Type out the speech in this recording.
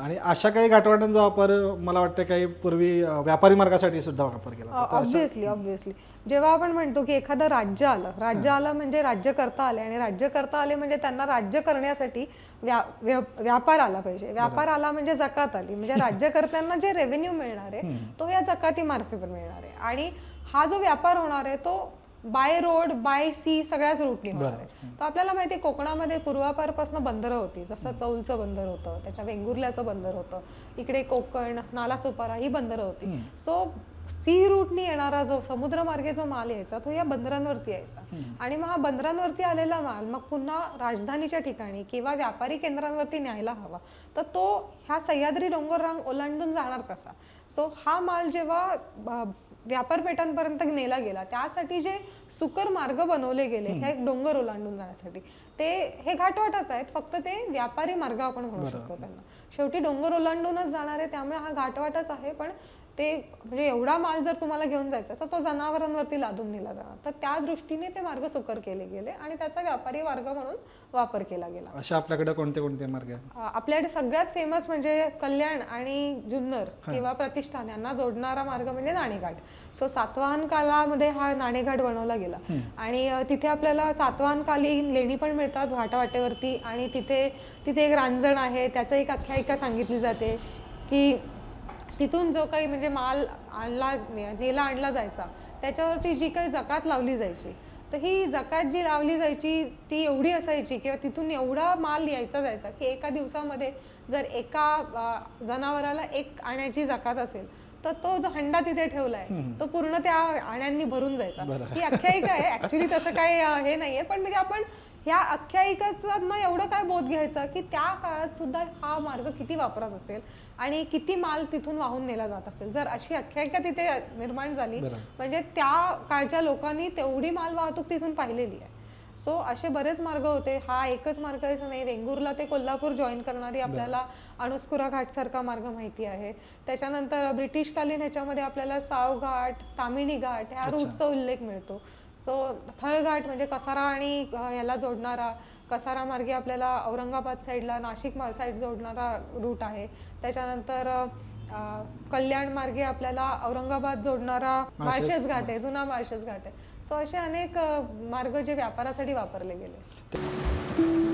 आणि अशा काही घाटवाटांचा वापर मला वाटतं काही पूर्वी व्यापारी मार्गासाठी सुद्धा वापर केला ऑब्विसली ऑब्विसली जेव्हा आपण म्हणतो की एखादं राज्य आलं राज्य आलं म्हणजे राज्य करता आले आणि राज्य करता आले म्हणजे त्यांना राज्य करण्यासाठी व्या- व्या- व्यापार आला पाहिजे. व्यापार आला म्हणजे जकात आली. म्हणजे राज्यकर्त्यांना जे रेव्हेन्यू मिळणार आहे तो या जकाती मार्फत मिळणार आहे. आणि हा जो व्यापार होणार आहे तो बाय रोड बाय सी सगळ्याच रूटनी होणार आहे. तर आपल्याला माहिती आहे कोकणामध्ये पूर्वापारपासून बंदरं होती. जसं चौलचं बंदर होतं त्याच्या वेंगुर्ल्याचं बंदर होतं. इकडे कोकण नालासोपारा ही बंदरं होती. सो सी रूटनी येणारा जो समुद्रमार्गे जो माल यायचा तो या बंदरांवरती यायचा. आणि मग हा बंदरांवरती आलेला माल मग पुन्हा राजधानीच्या ठिकाणी किंवा व्यापारी केंद्रांवरती न्यायला हवा. तर तो ह्या सह्याद्री डोंगर रांग ओलांडून जाणार कसा? सो हा माल जेव्हा व्यापारपेठांपर्यंत नेला गेला त्यासाठी जे सुकर मार्ग बनवले गेले हे डोंगर ओलांडून जाण्यासाठी. ते हे घाटवाटच आहेत फक्त ते व्यापारी मार्ग आपण म्हणू शकतो त्यांना. शेवटी डोंगर ओलांडूनच जाणार आहे त्यामुळे हा घाटवाटच आहे. पण ते म्हणजे एवढा माल जर तुम्हाला घेऊन जायचा तर तो जनावरांवरती लादून नेला जाणार. तर त्या दृष्टीने ते मार्ग सुकर केले गेले आणि त्याचा व्यापारी मार्ग म्हणून वापर केला गेला. अशा आपल्याकडे कोणते कोणते मार्ग आहेत? आपल्याकडे सगळ्यात फेमस म्हणजे कल्याण आणि जुन्नर किंवा प्रतिष्ठान यांना जोडणारा मार्ग म्हणजे नाणेघाट. सो सातवाहन कालामध्ये हा नाणेघाट बनवला गेला. आणि तिथे आपल्याला सातवाहन कालीन लेणी पण मिळतात घाटावाटेवरती आणि तिथे तिथे एक रांजण आहे त्याचं एक आख्यायिका सांगितली जाते की तिथून जो काही म्हणजे माल आणला नेला आणला जायचा त्याच्यावरती जी काही जकात लावली जायची तर ही जकात जी लावली जायची ती एवढी असायची किंवा तिथून एवढा माल यायचा जायचा की एका दिवसामध्ये जर एका जनावराला एक आण्याची जकात असेल तर तो जो हंडा तिथे ठेवलाय तो पूर्ण त्या आण्यांनी भरून जायचा. ही आख्यायिका आहे. ऍक्च्युली तसं काही हे नाहीये. पण म्हणजे आपण ह्या आख्यायिकाचा ना एवढं काय बोध घ्यायचा की त्या काळात सुद्धा हा मार्ग किती वापरात असेल आणि किती माल तिथून वाहून नेला जात असेल. जर अशी आख्यायिका तिथे निर्माण झाली म्हणजे त्या काळच्या लोकांनी तेवढी माल वाहतूक तिथून पाहिलेली आहे. सो असे बरेच मार्ग होते. हा एकच मार्ग आहे असं नाही वेंगुर्ला ते कोल्हापूर जॉईन करणारी आपल्याला अणुस्कुरा घाट सारखा मार्ग माहिती आहे. त्याच्यानंतर ब्रिटिशकालीन ह्याच्यामध्ये आपल्याला साव घाट तामिणी घाट ह्या रूटचा उल्लेख मिळतो. सो थळघाट म्हणजे कसारा आणि याला जोडणारा कसारा मार्गे आपल्याला औरंगाबाद साईडला नाशिक साईड जोडणारा रूट आहे. त्याच्यानंतर कल्याण मार्गे आपल्याला औरंगाबाद जोडणारा माळशेज घाट आहे जुना माळशेज घाट आहे. सो असे अनेक मार्ग जे व्यापारासाठी वापरले गेले.